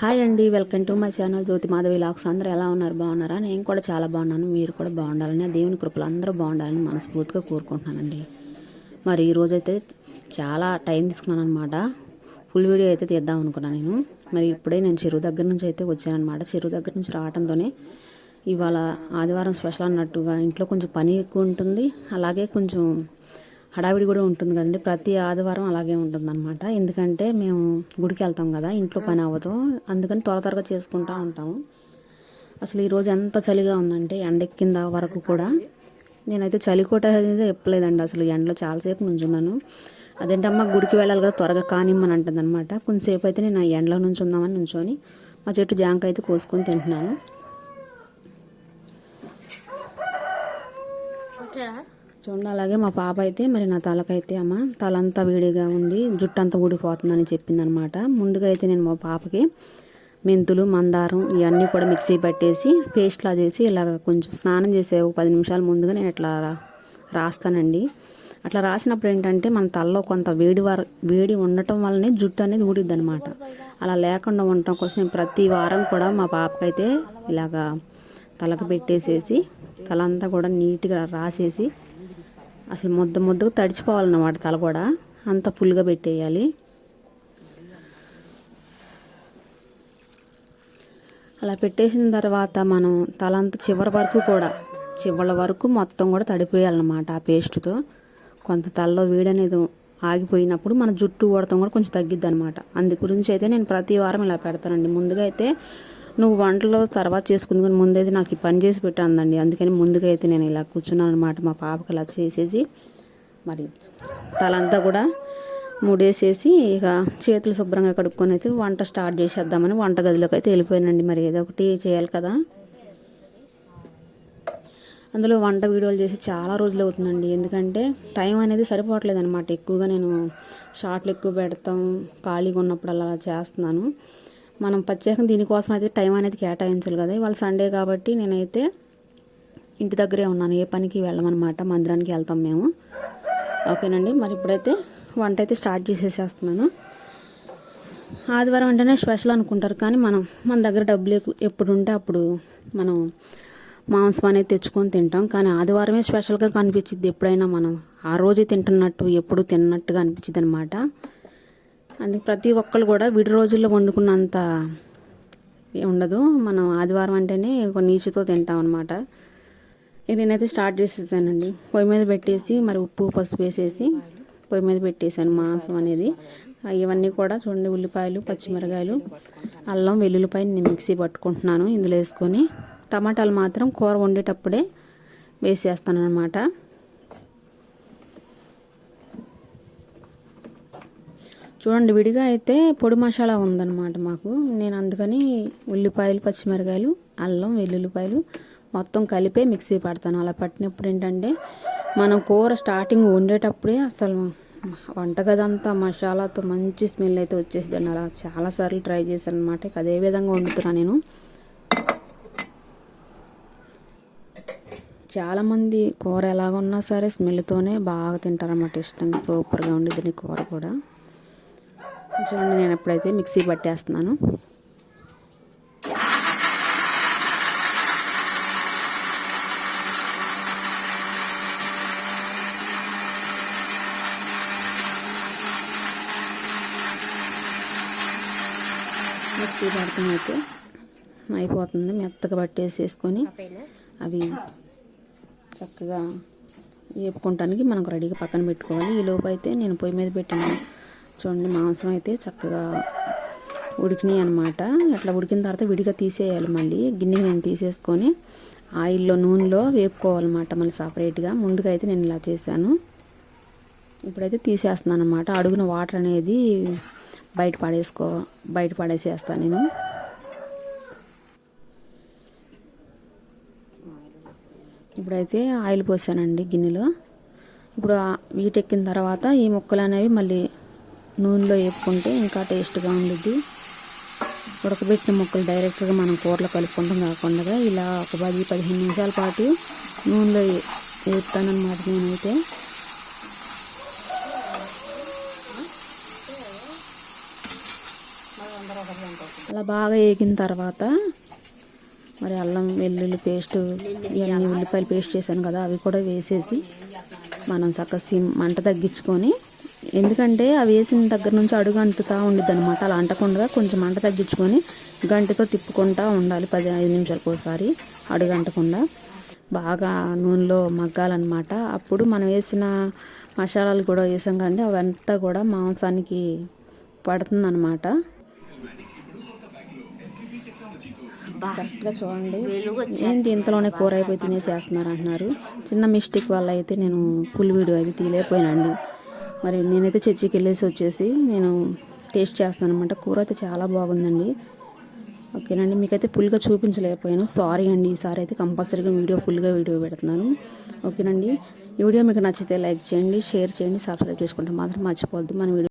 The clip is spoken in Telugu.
హాయ్ అండి welcome to my channel Jyothi Madhavi vlogs. అందరూ ఎలా ఉన్నారు? బాగున్నారా? నేను కూడా చాలా బాగున్నాను మీరు కూడా బాగుండాలని దేవుని కృపలు అందరూ బాగుండాలని మనస్ఫూర్తిగా కోరుకుంటున్నానండి. మరి ఈరోజు అయితే చాలా టైం తీసుకున్నాను అనమాట ఫుల్ వీడియో అయితే తీద్దాం అనుకున్నాను నేను. మరి ఇప్పుడే నేను చెరువు దగ్గర నుంచి అయితే వచ్చానమాట చెరువు దగ్గర నుంచి రావడంతోనే ఇవాళ ఆదివారం స్పెషల్ అన్నట్టుగా ఇంట్లో కొంచెం పని ఎక్కువ ఉంటుంది. అలాగే కొంచెం హడావిడి కూడా ఉంటుంది కదండి. ప్రతి ఆదివారం అలాగే ఉంటుంది అనమాట ఎందుకంటే మేము గుడికి వెళ్తాం కదా ఇంట్లో పని అవ్వదు. అందుకని త్వర త్వరగా చేసుకుంటూ ఉంటాము. అసలు ఈరోజు ఎంత చలిగా ఉందంటే ఎండెక్కింద వరకు కూడా నేనైతే చలికోట అనేది ఎప్పలేదండి అసలు ఎండలో చాలాసేపు నుంచున్నాను. అదేంటమ్మా గుడికి వెళ్ళాలి కదా త్వరగా కానిమ్మని అంటుంది అనమాట కొంతసేపు అయితే నేను ఆ ఎండలో నుంచి ఉందామని నుంచొని మా చెట్టు జాంకాయ అయితే కోసుకొని తింటున్నాను. చూడండి అలాగే మా పాప అయితే మరి నా తలకైతే అమ్మ తలంతా వేడిగా ఉండి జుట్టు అంతా ఊడిపోతుందని చెప్పింది అనమాట ముందుగా అయితే నేను మా పాపకి మెంతులు మందారం ఇవన్నీ కూడా మిక్సీ పట్టేసి పేస్ట్లా చేసి ఇలాగ కొంచెం స్నానం చేసే ఒక పది నిమిషాల ముందుగా నేను ఇట్లా రాస్తానండి. అట్లా రాసినప్పుడు ఏంటంటే మన తలలో కొంత వేడి వార వేడి ఉండటం వల్లనే జుట్టు అనేది ఊడిద్ది అనమాట అలా లేకుండా ఉండటం కోసం నేను ప్రతి వారం కూడా మా పాపకైతే ఇలాగా తలకు పెట్టేసేసి తలంతా కూడా నీట్గా రాసేసి అసలు ముద్ద ముద్దకు తడిచిపోవాలన్నమాట తల కూడా అంత ఫుల్గా పెట్టేయాలి. అలా పెట్టేసిన తర్వాత మనం తలంతా చివరి వరకు కూడా చివరి వరకు మొత్తం కూడా తడిపోయాలన్నమాట ఆ పేస్ట్తో. కొంత తలలో వేడి అనేది ఆగిపోయినప్పుడు మన జుట్టు ఊడటం కూడా కొంచెం తగ్గిద్ది అనమాట అందు గురించి అయితే నేను ప్రతి వారం ఇలా పెడతానండి. ముందుగా అయితే నువ్వు వంటలో తర్వాత చేసుకుందుకుని ముందైతే నాకు ఈ పని చేసి పెట్టానండి అందుకని ముందుగా అయితే నేను ఇలా కూర్చున్నాను అనమాట మా పాపకి ఇలా చేసేసి మరి తలంతా కూడా ముడేసేసి ఇక చేతులు శుభ్రంగా కడుక్కొని అయితే వంట స్టార్ట్ చేసేద్దామని వంట గదిలోకి అయితే వెళ్ళిపోయానండి. మరి ఏదో ఒకటి చేయాలి కదా. అందులో వంట వీడియోలు చేసి చాలా రోజులు అవుతుందండి. ఎందుకంటే టైం అనేది సరిపోవట్లేదు అనమాట ఎక్కువగా నేను షార్ట్లు ఎక్కువ పెడతాం ఖాళీగా ఉన్నప్పుడు అలా చేస్తున్నాను. మనం ప్రత్యేకం దీనికోసం అయితే టైం అనేది కేటాయించాలి కదా. ఇవాళ సండే కాబట్టి నేనైతే ఇంటి దగ్గరే ఉన్నాను. ఏ పనికి వెళ్ళమన్నమాట. మందిరానికి వెళ్తాం మేము. ఓకేనండి? మరి ఇప్పుడైతే వంట అయితే స్టార్ట్ చేసేసేస్తున్నాను. ఆదివారం అంటేనే స్పెషల్ అనుకుంటారు కానీ మనం మన దగ్గర డబ్బులు ఎప్పుడు ఉంటే అప్పుడు మనం మాంసం అనేది తెచ్చుకొని తింటాం. కానీ ఆదివారమే స్పెషల్గా కనిపించింది ఎప్పుడైనా మనం. ఆ రోజే తింటున్నట్టు ఎప్పుడు తిన్నట్టుగా అనిపించింది అనమాట అందుకే ప్రతి ఒక్కరు కూడా విడి రోజుల్లో వండుకున్నంత ఉండదు. మనం ఆదివారం అంటేనే ఒక నీచుతో తింటాం అనమాట ఇక నేనైతే స్టార్ట్ చేసేసానండి. పొయ్యి మీద పెట్టేసి మరి ఉప్పు పసుపు వేసేసి పొయ్యి మీద పెట్టేసాను మాంసం అనేది. ఇవన్నీ కూడా చూడండి ఉల్లిపాయలు పచ్చిమిరకాయలు అల్లం వెల్లుల్లిపాయ నేను మిక్సీ పట్టుకుంటున్నాను ఇందులో వేసుకొని. టమాటాలు మాత్రం కూర వండేటప్పుడే వేసేస్తాను అనమాట చూడండి విడిగా అయితే పొడి మసాలా ఉందన్నమాట మాకు. నేను అందుకని ఉల్లిపాయలు పచ్చిమిరకాయలు అల్లం వెల్లుల్లిపాయలు మొత్తం కలిపే మిక్సీ పడతాను. అలా పట్టినప్పుడు ఏంటంటే మనం కూర స్టార్టింగ్ వండేటప్పుడే అసలు వంటగదంతా మసాలాతో మంచి స్మెల్ అయితే వచ్చేసిందండి. అలా చాలాసార్లు ట్రై చేశాను అనమాట ఇక అదే విధంగా వండుతున్నా నేను. చాలామంది కూర ఎలాగున్నా సరే స్మెల్తోనే బాగా తింటారన్నమాట ఇష్టంగా. సూపర్గా ఉండిద్ది కూర కూడా. చూడండి నేను ఎప్పుడైతే మిక్సీ పట్టేస్తున్నాను. మిక్సీ పడతాం అయితే అయిపోతుంది. మెత్తగా పట్టేసేసుకొని అవి చక్కగా వేపుకుంటానికి మనకు రెడీగా పక్కన పెట్టుకోవాలి. ఈ లోపు అయితే నేను పొయ్యి మీద పెట్టాను చూడండి మాంసం అయితే చక్కగా ఉడికినాయి అనమాట అట్లా ఉడికిన తర్వాత విడిగా తీసేయాలి మళ్ళీ. గిన్నె నేను తీసేసుకొని ఆయిల్లో నూనెలో వేపుకోవాలన్నమాట మళ్ళీ సపరేట్గా. ముందుగా అయితే నేను ఇలా చేశాను. ఇప్పుడైతే తీసేస్తున్నాను అనమాట అడుగున వాటర్ అనేది బయట పడేసుకో బయట పడేసేస్తాను నేను. ఇప్పుడైతే ఆయిల్ పోసానండి గిన్నెలో. ఇప్పుడు వీటెక్కిన తర్వాత ఈ ముక్కలు అనేవి మళ్ళీ నూనెలో వేపుకుంటే ఇంకా టేస్ట్గా ఉండిద్ది. ఉడకబెట్టిన ముక్కలు డైరెక్ట్గా మనం కూరలో కలుపుకుంటాం కాకుండా ఇలా ఒక పది పదిహేను నిమిషాల పాటు నూనెలో వే- వేపుతానన్నమాట నేనైతే. అలా బాగా ఏగిన తర్వాత మరి అల్లం వెల్లుల్లి పేస్ట్ ఇవన్నీ ఉల్లిపాయలు పేస్ట్ చేశాను కదా అవి కూడా వేసేసి మనం చక్కగా సిమ్ మంట తగ్గించుకొని ఎందుకంటే అవి వేసిన దగ్గర నుంచి అడుగు అంటుతూ ఉండిద్ది అనమాట అలా అంటకుండా కొంచెం మంట తగ్గించుకొని గంటతో తిప్పుకుంటూ ఉండాలి. పది ఐదు నిమిషాలకు ఒకసారి అడుగు అంటకుండా. బాగా నూనెలో మగ్గాలన్నమాట. అప్పుడు మనం వేసిన మసాలాలు కూడా వేసాం కానీ అవంతా కూడా మాంసానికి పడుతుందన్నమాట. కరెక్ట్గా చూడండి. ఏంటి ఇంతలోనే కూర అయిపోయి తినేసేస్తున్నారు అంటున్నారు. చిన్న మిస్టేక్ వల్ల అయితే నేను ఫుల్ వీడియో అయితే తీయలేకపోయానండి. మరి నేనైతే చర్చికి వెళ్ళేసి వచ్చేసి నేను టేస్ట్ చేస్తాను అనమాట కూర అయితే చాలా బాగుందండి. ఓకేనండి మీకైతే ఫుల్గా చూపించలేకపోయాను. సారీ అండి ఈసారి అయితే కంపల్సరీగా వీడియో ఫుల్గా వీడియో పెడుతున్నాను. ఓకేనండి ఈ వీడియో మీకు నచ్చితే లైక్ చేయండి షేర్ చేయండి సబ్స్క్రైబ్ చేసుకుంటే మాత్రం మర్చిపోవద్దు. మన వీడియో